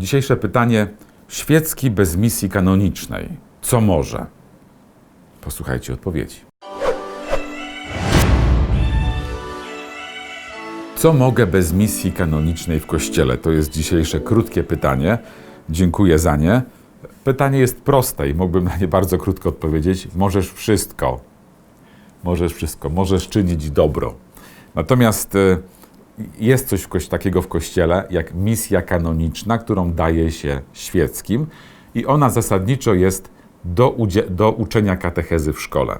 Dzisiejsze pytanie: świecki bez misji kanonicznej. Co może? Posłuchajcie odpowiedzi. Co mogę bez misji kanonicznej w kościele? To jest dzisiejsze krótkie pytanie. Dziękuję za nie. Pytanie jest proste i mógłbym na nie bardzo krótko odpowiedzieć. Możesz wszystko. Możesz wszystko. Możesz czynić dobro. Natomiast y, jest coś takiego w kościele jak misja kanoniczna, którą daje się świeckim i ona zasadniczo jest do, do uczenia katechezy w szkole.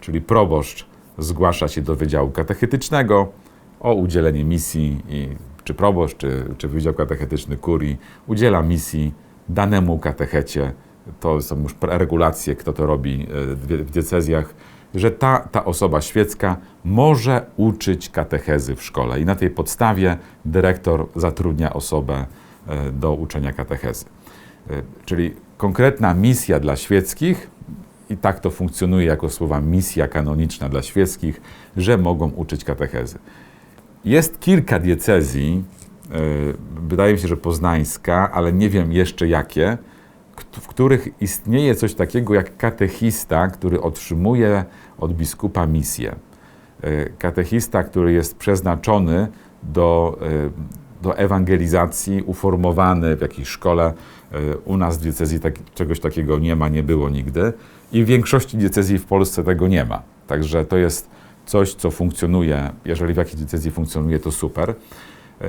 Czyli proboszcz zgłasza się do Wydziału Katechetycznego o udzielenie misji, i, czy proboszcz, czy, czy Wydział Katechetyczny Kurii udziela misji danemu katechecie. To są już regulacje, kto to robi e, w diecezjach, że ta, ta osoba świecka może uczyć katechezy w szkole i na tej podstawie dyrektor zatrudnia osobę e, do uczenia katechezy. E, Czyli konkretna misja dla świeckich, i tak to funkcjonuje jako słowa misja kanoniczna dla świeckich, że mogą uczyć katechezy. Jest kilka diecezji, e, wydaje mi się, że poznańska, ale nie wiem jeszcze jakie, w których istnieje coś takiego jak katechista, który otrzymuje od biskupa misję. E, Katechista, który jest przeznaczony do, e, do ewangelizacji, uformowany w jakiejś szkole. E, U nas w diecezji tak, czegoś takiego nie ma, nie było nigdy i w większości diecezji w Polsce tego nie ma. Także to jest coś, co funkcjonuje. Jeżeli w jakiejś diecezji funkcjonuje, to super.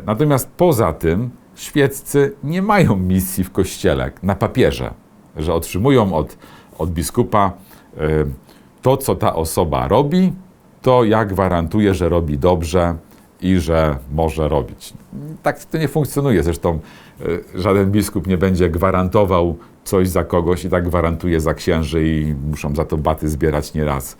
Natomiast poza tym świeccy nie mają misji w kościele na papierze, że otrzymują od, od biskupa e, to, co ta osoba robi, to ja gwarantuję, że robi dobrze i że może robić. Tak to nie funkcjonuje. Zresztą e, żaden biskup nie będzie gwarantował coś za kogoś i tak gwarantuje za księży i muszą za to baty zbierać nieraz,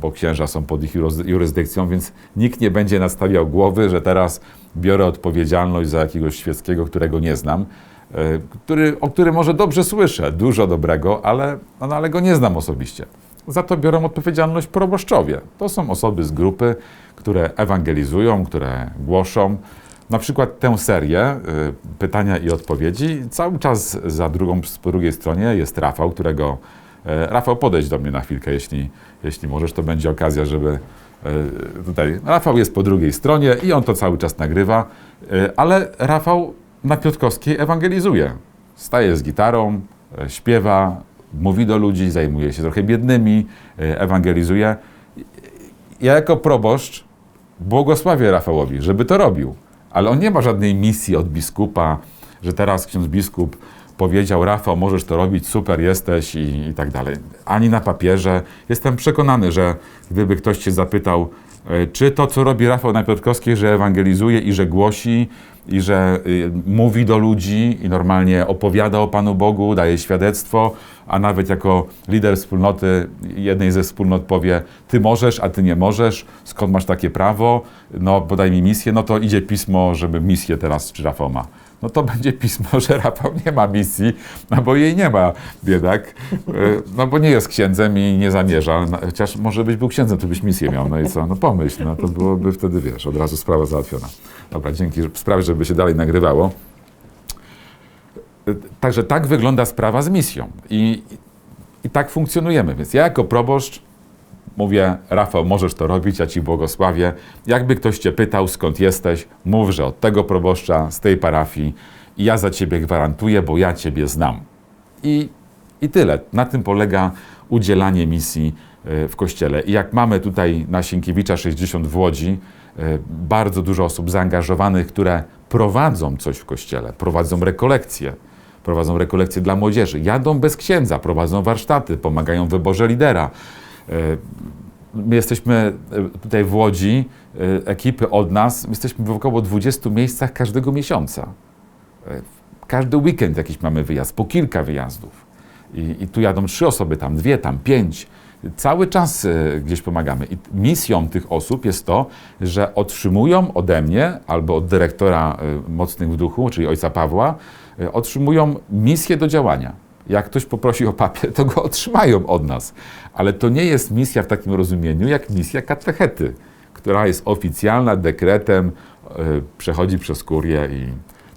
bo księża są pod ich jurys- jurysdykcją, więc nikt nie będzie nastawiał głowy, że teraz biorę odpowiedzialność za jakiegoś świeckiego, którego nie znam, e, który, o którym może dobrze słyszę, dużo dobrego, ale, no, ale go nie znam osobiście. Za to biorą odpowiedzialność proboszczowie. To są osoby z grupy, które ewangelizują, które głoszą. Na przykład tę serię y, pytania i odpowiedzi. Cały czas za drugą, po drugiej stronie jest Rafał, którego. E, Rafał, podejdź do mnie na chwilkę, jeśli, jeśli możesz, to będzie okazja, żeby e, tutaj. Rafał jest po drugiej stronie i on to cały czas nagrywa, e, ale Rafał na Piotrkowskiej ewangelizuje. Staje z gitarą, śpiewa, mówi do ludzi, zajmuje się trochę biednymi, ewangelizuje. Ja jako proboszcz błogosławię Rafałowi, żeby to robił. Ale on nie ma żadnej misji od biskupa, że teraz ksiądz biskup powiedział, Rafał, możesz to robić, super jesteś i, i tak dalej. Ani na papierze. Jestem przekonany, że gdyby ktoś cię zapytał, e, czy to, co robi Rafał na Piotrkowskiej, że ewangelizuje i że głosi, i że y, mówi do ludzi i normalnie opowiada o Panu Bogu, daje świadectwo, a nawet jako lider wspólnoty, jednej ze wspólnot powie, ty możesz, a ty nie możesz, skąd masz takie prawo, no podaj mi misję, no to idzie pismo, żeby misję teraz, czy Rafał ma. No to będzie pismo, że Rafał nie ma misji, no bo jej nie ma, biedak, Y, no bo nie jest księdzem i nie zamierza, No, chociaż może byś był księdzem, to byś misję miał, no i co, no pomyśl, no to byłoby wtedy, wiesz, od razu sprawa załatwiona. Dobra, dzięki, sprawy, żeby się dalej nagrywało. Y, Także tak wygląda sprawa z misją i, i tak funkcjonujemy, więc ja jako proboszcz mówię, Rafał, możesz to robić, ja Ci błogosławię. Jakby ktoś Cię pytał, skąd jesteś, mów, że od tego proboszcza, z tej parafii i ja za Ciebie gwarantuję, bo ja Ciebie znam. I, I tyle. Na tym polega udzielanie misji e, w Kościele. I jak mamy tutaj na Sienkiewicza 60 w Łodzi, e, bardzo dużo osób zaangażowanych, które prowadzą coś w Kościele, prowadzą rekolekcje, prowadzą rekolekcje dla młodzieży, jadą bez księdza, prowadzą warsztaty, pomagają w wyborze lidera. My jesteśmy e, tutaj w Łodzi, e, ekipy od nas, my jesteśmy w około 20 miejscach każdego miesiąca. E, Każdy weekend jakiś mamy wyjazd, po kilka wyjazdów. I, I tu jadą trzy osoby, tam dwie, tam pięć. Cały czas gdzieś pomagamy. I misją tych osób jest to, że otrzymują ode mnie albo od dyrektora Mocnych w Duchu, czyli ojca Pawła, otrzymują misję do działania. Jak ktoś poprosi o papier, to go otrzymają od nas. Ale to nie jest misja w takim rozumieniu, jak misja katechety, która jest oficjalna, dekretem, e, przechodzi przez kurię i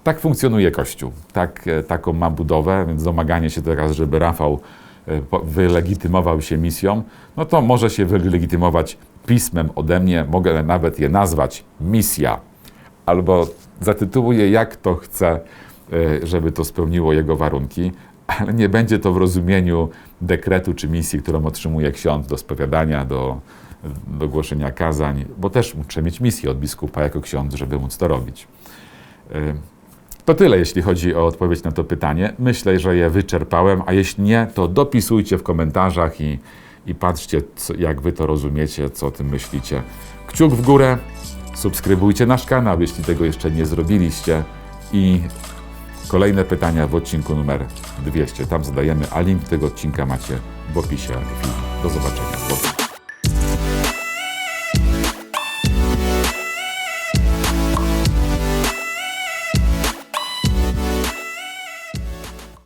Tak funkcjonuje Kościół. Tak, e, taką ma budowę, więc domaganie się teraz, żeby Rafał e, wylegitymował się misją, no to może się wylegitymować pismem ode mnie, mogę nawet je nazwać misja. Albo zatytułuję jak to chcę, e, żeby to spełniło jego warunki, ale nie będzie to w rozumieniu dekretu czy misji, którą otrzymuje ksiądz do spowiadania, do, do głoszenia kazań, bo też muszę mieć misję od biskupa jako ksiądz, żeby móc to robić. E, To tyle, jeśli chodzi o odpowiedź na to pytanie. Myślę, że je wyczerpałem, a jeśli nie, to dopisujcie w komentarzach i, i patrzcie, co, jak wy to rozumiecie, co o tym myślicie. Kciuk w górę, subskrybujcie nasz kanał, jeśli tego jeszcze nie zrobiliście i kolejne pytania w odcinku numer 200. Tam zadajemy, a link tego odcinka macie w opisie filmu. Do zobaczenia.